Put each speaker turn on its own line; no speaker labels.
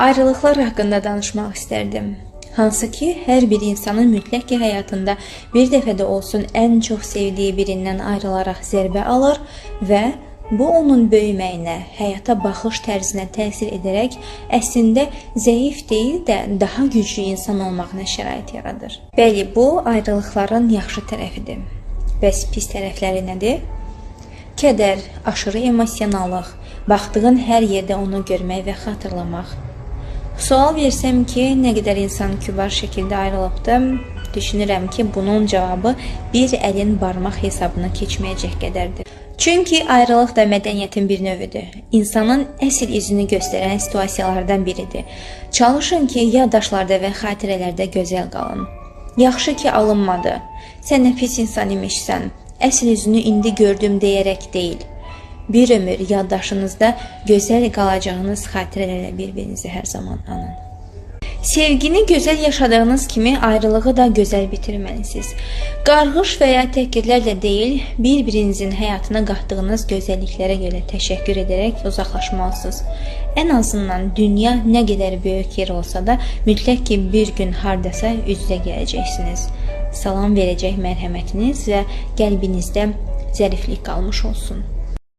Ayrılıqlar haqqında danışmaq istərdim. Hansı ki, hər bir insanın mütləq ki, həyatında bir dəfə də olsun ən çox sevdiyi birindən ayrılaraq zərbə alır və bu onun böyüməyinə, həyata baxış tərzinə təsir edərək əslində zəif deyil də daha güclü insan olmağına şərait yaradır. Bəli, bu ayrılıqların yaxşı tərəfidir. Bəs pis tərəfləri nədir? Kədər, aşırı emosionallıq, baxdığın hər yerdə onu görmək və xatırlamaq. Sual versəm ki, nə qədər insan kübar şəkildə ayrılıbdı, düşünürəm ki, bunun cavabı bir əlin barmaq hesabına keçməyəcək qədərdir. Çünki ayrılıq da mədəniyyətin bir növüdür. İnsanın əsl izini göstərən situasiyalardan biridir. Çalışın ki, yaddaşlarda və xatirələrdə gözəl qalın. Yaxşı ki, alınmadı. Sən nə pis insan imişsən. Əsl üzünü indi gördüm deyərək deyil. Bir ömür yaddaşınızda gözəl qalacağınız xatirələrlə bir-birinizi hər zaman anın. Sevgini gözəl yaşadığınız kimi ayrılığı da gözəl bitirməlisiniz. Qarğış və ya təhqirlərlə deyil, bir-birinizin həyatına qatdığınız gözəlliklərə görə təşəkkür edərək uzaqlaşmalısınız. Ən azından dünya nə qədər böyük yer olsa da, mütləq ki, bir gün hardasa üz-üzə gələcəksiniz. Salam verəcək mərhəmətiniz və qəlbinizdə zəriflik qalmış olsun.